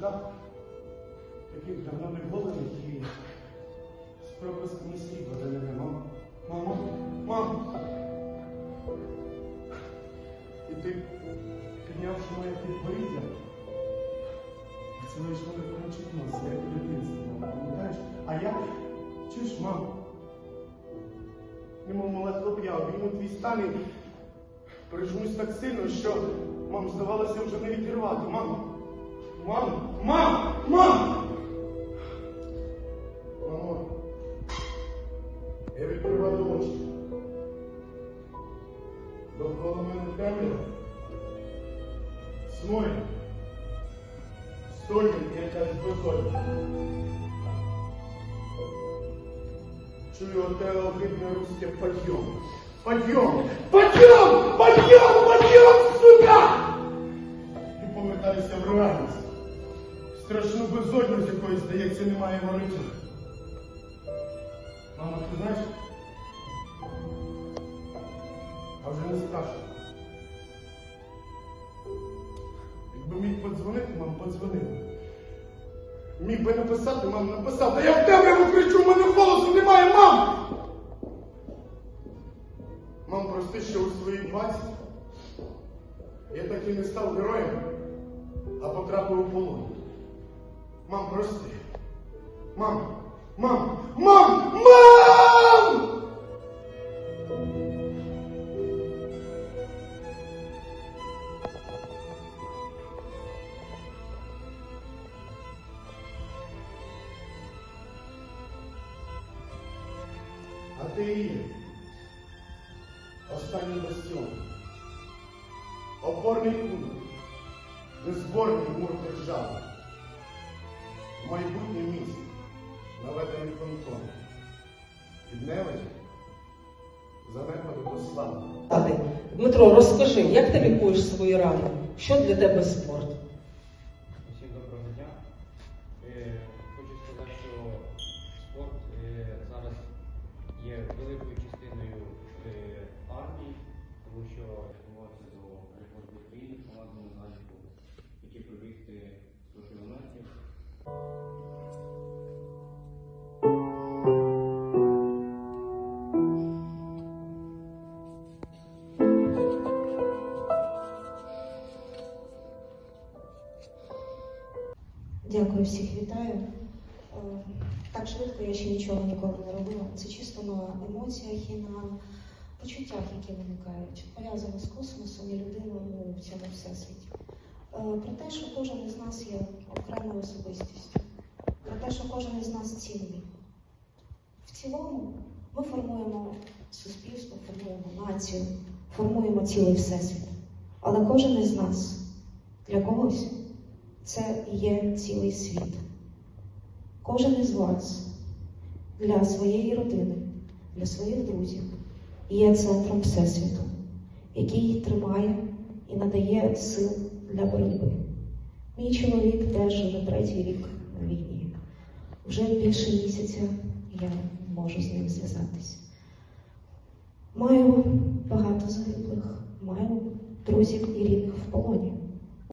штраф таких давно не було які з пропуском місії мене, нема. Мамо, мамо. І ти, піднявши моє підборіддя, це мене не вкручить нос, як у пам'ятаєш? А я, чуєш, мамо, Немов мала хлоп'я, обійму твій стан і прижмусь так сильно, що мам здавалося вже не відірвати, мамо. Мама! Мама! Мама! Мама! Я ведь припадулась. Довкола мене темрява. Смой. Столько якась безодня. Чую от тебе огидне русське подъем, подъем, подъем, подъем, подъем, Сука! І повертаюся в реальність. Страшну безодню, з якої, здається, немає воротів. Мама, ти знаєш? А вже не страшно. Якби міг подзвонити, мам, подзвонив. Міг би написати, мам, написав. Та я в темряву кричу, в мене голосу немає, мам! Мам, прости, що у своїй 20 я так і не став героєм, а потрапив у полон. Мам, прости. Мам, мам, мам, мам! А ти є. Останній бастіон. Опорний пункт. Незборний мур держави. Майбутнє місце. Наведений контроль. Від невелі занепаду до слави. Дмитро, розкажи, як ти лікуєш свої рани? Що для тебе спорт? Усім доброго дня. Е, Хочу сказати, що спорт е, зараз є великою частиною е, армії, тому що готувався до рекорду України в командному Дякую, всіх вітаю. Е, Так швидко я ще нічого ніколи не робила. Це чисто на емоціях і на почуттях, які виникають, пов'язані з космосом і людиною у цьому всесвіті. Е, Про те, що кожен із нас є окремою особистістю, про те, що кожен із нас цінний. В цілому ми формуємо суспільство, формуємо націю, формуємо цілий всесвіт. Але кожен із нас для когось це є цілий світ. Кожен із вас для своєї родини, для своїх друзів є центром Всесвіту, який тримає і надає сил для боротьби. Мій чоловік теж вже третій рік на війні. Вже більше місяця я можу з ним зв'язатися. Маю багато загиблих, маю друзів і рідних в полоні.